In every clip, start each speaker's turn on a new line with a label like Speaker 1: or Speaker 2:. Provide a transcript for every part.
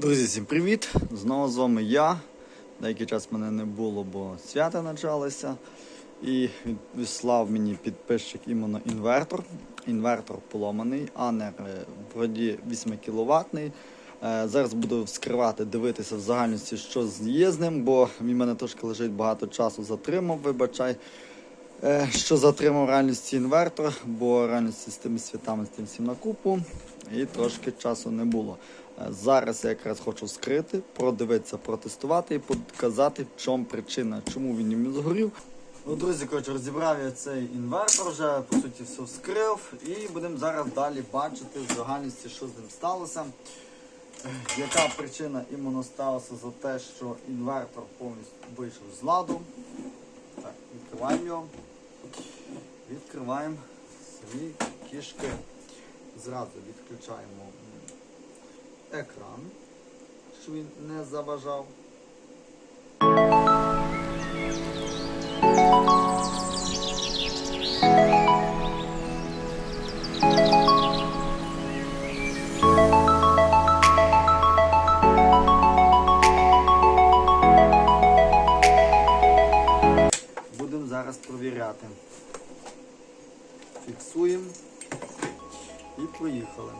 Speaker 1: Друзі, всім привіт! Знову з вами я. Деякий час мене не було, бо свята почалися. І відслав мені підписчик іменно інвертор. Інвертор поломаний, анер е, вроді 8 кВт. Зараз буду вскривати, дивитися в загальності, що з ним, бо він мене трошки лежить багато часу затримав, вибачай. Е, Що затримав реальності інвертор, бо реальності з тими світами, з тим всім на купу, і трошки часу не було. Е, Зараз я якраз хочу скрити, продивитися, протестувати і показати, в чому причина, чому він їм згорів. Ну, друзі, коротше, розібрав я цей інвертор вже, по суті, все вскрив, і будемо зараз далі бачити в загальності, що з ним сталося. Е, Яка причина іменно сталася за те, що інвертор повністю вийшов з ладу. Так, відкриваємо його. Відкриваємо самі кішки. Зразу відключаємо екран, щоб він не заважав. поїхали.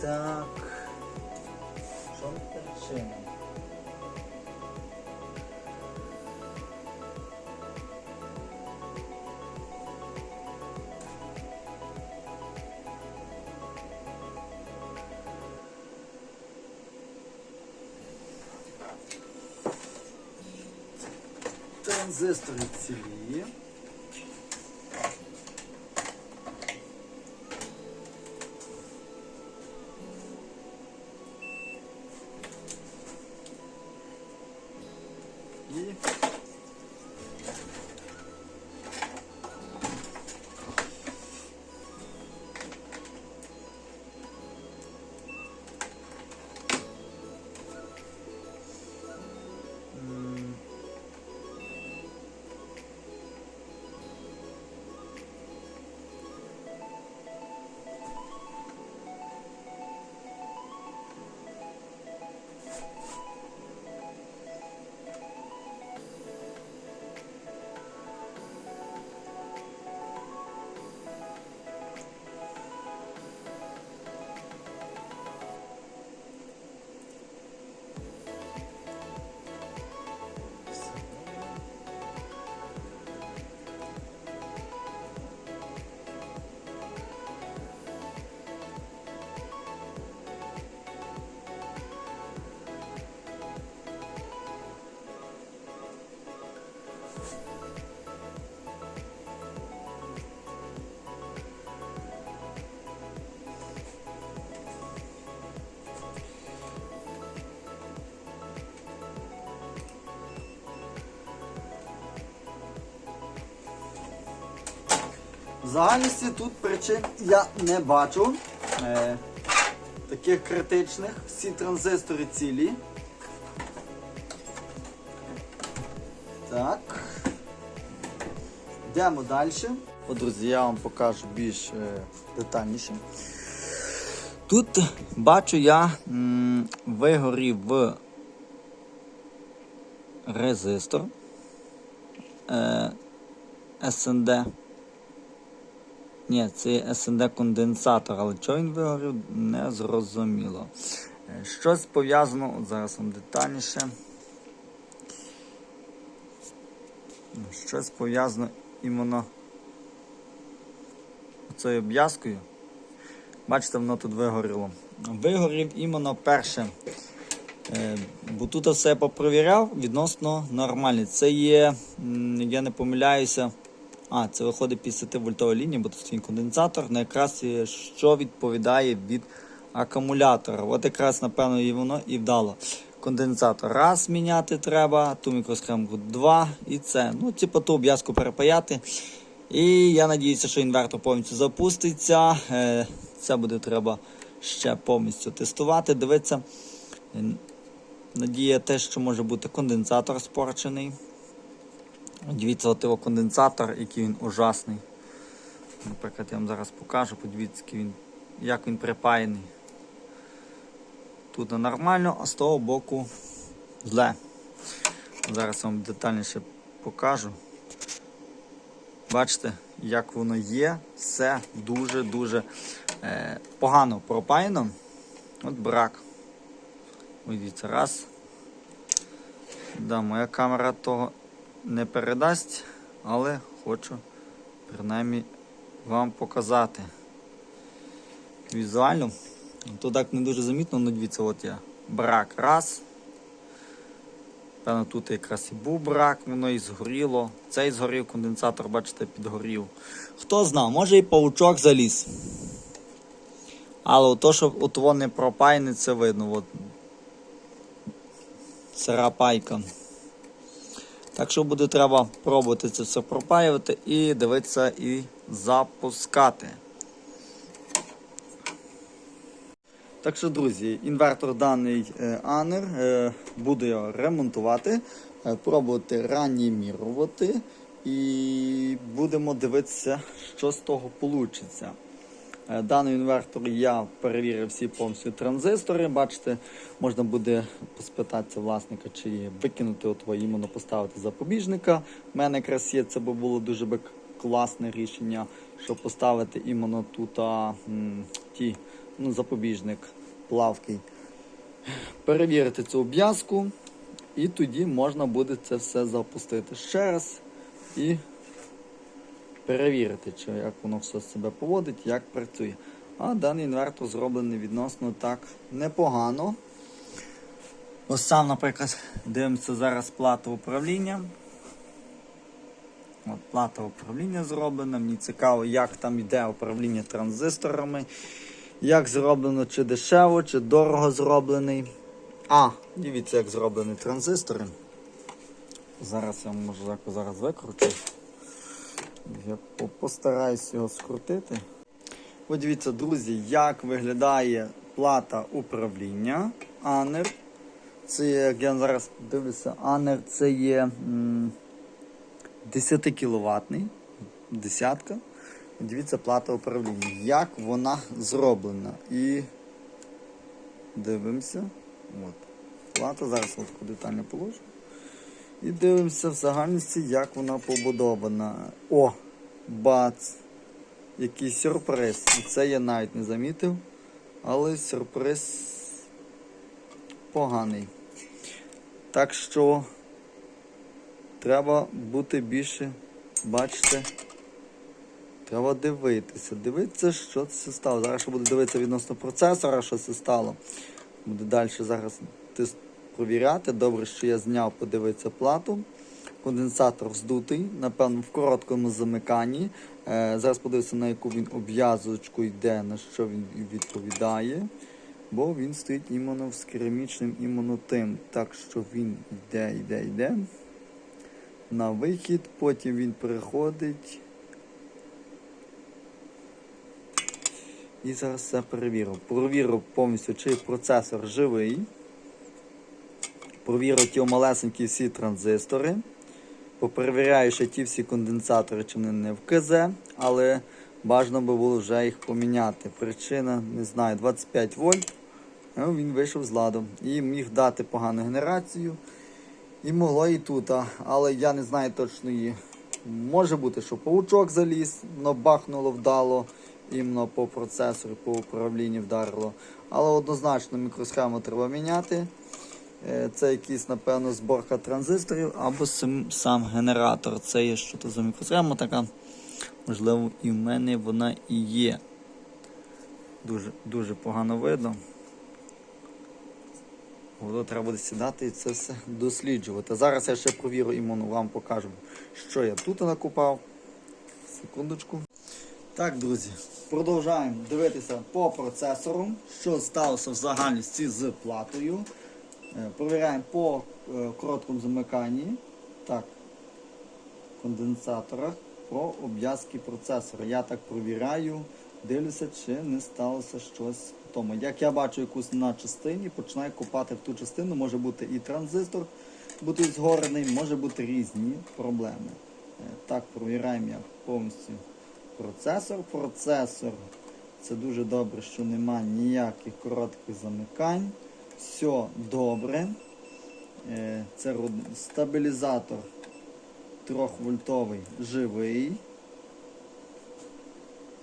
Speaker 1: Так. Що причина? Транзистори цілі. Загальності тут причин я не бачу. Е, таких критичних. Всі транзистори цілі. Так. Йдемо далі. От, друзі, я вам покажу більш е, детальніше. Тут бачу я м, вигорів резистор е, SND. Ні, це SND конденсатор, але чого він вигорів, не зрозуміло. Е, Щось пов'язано, от зараз вам детальніше. Щось пов'язано іменно цією обв'язкою. Бачите, воно тут вигоріло. Вигорів іменно перше Е, Бо тут все попровіряв відносно нормально. Це є, я не помиляюся. А, це виходить 50 вольтова лінія, бо тут стоїть конденсатор, на якраз що відповідає від акумулятора. От якраз, напевно, і воно і вдало. Конденсатор раз міняти треба, ту мікросхемку два і це. Ну, типу, ту обв'язку перепаяти. І я надіюся, що інвертор повністю запуститься. Е, Це буде треба ще повністю тестувати. Дивитися. Е, Надія те, що може бути конденсатор спорчений. Дивіться, його конденсатор, який він ужасний. Наприклад, я вам зараз покажу, подивіться, який він, як він припаяний. Тут нормально, а з того боку зле. Зараз вам детальніше покажу. Бачите, як воно є, все дуже-дуже е, погано пропаяно. От брак. Ой, дивіться, раз. Да, моя камера того не передасть, але хочу принаймні вам показати. Візуально. То так не дуже замітно, але дивіться, от я брак раз. Певно, тут якраз і був брак, воно і згоріло. Цей згорів, конденсатор, бачите, підгорів. Хто знав, може і паучок заліз. Але то, що от воно не пропаяне, це видно. От. Сира пайка. Так що буде треба пробувати це все пропаювати і дивитися і запускати. Так що, друзі, інвертор даний е, Анер, е, буду його ремонтувати, е, пробувати реанімірувати і будемо дивитися, що з того вийде. Даний інвертор я перевірив всі повністю транзистори. Бачите, можна буде спитатися власника, чи викинути от його іменно поставити запобіжника. У мене якраз є, це було дуже би класне рішення, щоб поставити іменно тут а, м, ті, ну, запобіжник плавкий. Перевірити цю обв'язку, і тоді можна буде це все запустити ще раз і перевірити, чи як воно все себе поводить, як працює. А даний інвертор зроблений відносно так непогано. Ось сам, наприклад, дивимося зараз плату управління. От Плата управління зроблена. Мені цікаво, як там йде управління транзисторами, як зроблено, чи дешево, чи дорого зроблений. А, дивіться, як зроблені транзистори. Зараз я можу зараз викручу. Я постараюсь його скрутити. Подивіться, друзі, як виглядає плата управління Анер. Це як я зараз дивлюся, Анер це є 10 кВт, десятка. Дивіться, плата управління. Як вона зроблена. І дивимося. От. Плата, зараз от детально положу. І дивимося в загальності, як вона побудована. О, бац! Який сюрприз. Це я навіть не замітив, але сюрприз поганий. Так що треба бути більше, бачите, треба дивитися. Дивитися, що це стало. Зараз ще буду дивитися відносно процесора, що це стало. Буду далі зараз тест провіряти. Добре, що я зняв, подивитися плату. Конденсатор здутий, напевно, в короткому замиканні. Е, зараз подивимося, на яку він обв'язочку йде, на що він відповідає. Бо він стоїть іменно з керамічним іменно. Так що він йде, йде, йде. На вихід, потім він переходить. І зараз все перевірив. Провірив повністю, чи процесор живий. Провірив ті малесенькі всі транзистори. Поперевіряю ще ті всі конденсатори, чи вони не в КЗ, але бажано би було вже їх поміняти. Причина, не знаю, 25 вольт. Ну, він вийшов з ладу. І міг дати погану генерацію. І могло і тут, але я не знаю точно її. Може бути, що паучок заліз, но бахнуло вдало, іменно по процесору, по управлінню вдарило. Але однозначно мікросхему треба міняти. Е, Це якийсь, напевно, зборка транзисторів або сам, генератор. Це є що то за мікросхема така. Можливо, і в мене вона і є. Дуже, дуже погано видно. Воно треба буде сідати і це все досліджувати. Зараз я ще провірю іменно вам покажу, що я тут накупав. Секундочку. Так, друзі, продовжуємо дивитися по процесору, що сталося в загальності з платою. Е, Провіряємо по е, короткому замиканні. Так, конденсаторах про обв'язки процесора. Я так провіряю, дивлюся, чи не сталося щось в тому. Як я бачу якусь на частині, починаю копати в ту частину, може бути і транзистор бути згорений, може бути різні проблеми. Е, Так, провіряємо я повністю процесор. Процесор це дуже добре, що нема ніяких коротких замикань. Все добре. Е, Це стабілізатор 3-вольтовий живий.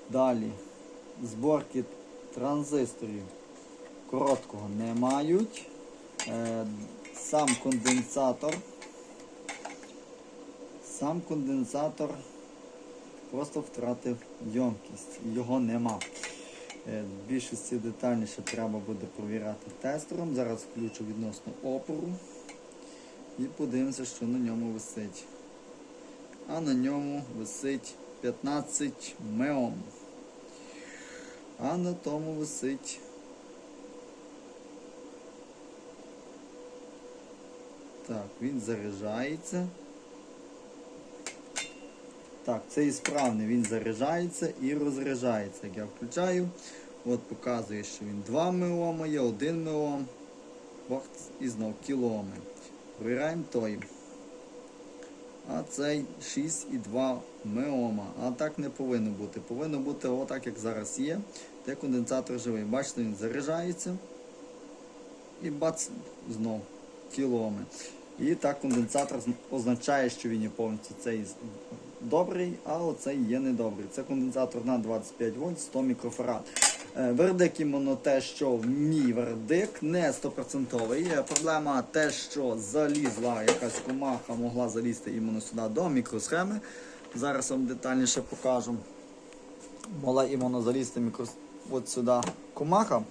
Speaker 1: Далі зборки транзисторів короткого не мають. Е, Сам конденсатор. Сам конденсатор просто втратив ємкість. Його нема. Е, В більшості детальніше треба буде провіряти тестером. Зараз включу відносно опору і подивимося, що на ньому висить. А на ньому висить 15 меом. А на тому висить. Так, він заряджається. Так, це і справний, він заряджається і розряджається. Як я включаю, от показує, що він 2 меома є, 1 меом. Бах, і знов кіломи. Провіряємо той. А цей 6,2 меома. А так не повинно бути. Повинно бути отак, як зараз є. Де конденсатор живий. Бачите, він заряджається. І бац, знов кіломи. І так конденсатор означає, що він є повністю цей добрий, а оцей є недобрий. Це конденсатор на 25 вольт 100 мікрофарад. Е, Вердик іменно те, що мій вердик не 100%. Проблема те, що залізла якась комаха, могла залізти іменно сюди до мікросхеми. Зараз вам детальніше покажу. Могла іменно залізти мікрос... от сюди комаха.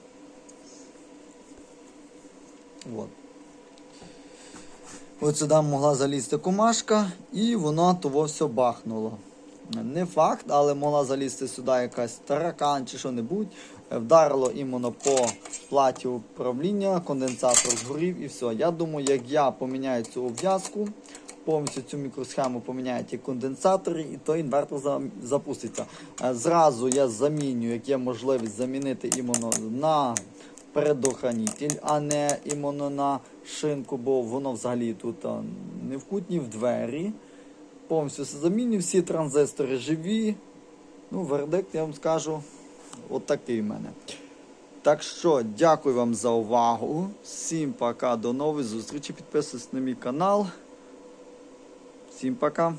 Speaker 1: От. От сюди могла залізти комашка, і воно того все бахнуло. Не факт, але могла залізти сюди якась таракан чи що-небудь. Е, Вдарило іменно по платі управління, конденсатор згорів і все. Я думаю, як я поміняю цю обв'язку, повністю цю мікросхему поміняю ті конденсатори, і той інвертор запуститься. Е, Зразу я заміню, як є можливість замінити іменно на предохранитель, а не іменно на шинку, бо воно взагалі тут не вкутні в двері. Повністю все заміню, всі транзистори живі. Ну, вердикт, я вам скажу, от в мене. Так що, дякую вам за увагу. Всім пока, до нових зустрічей. Підписуйтесь на мій канал. Всім пока.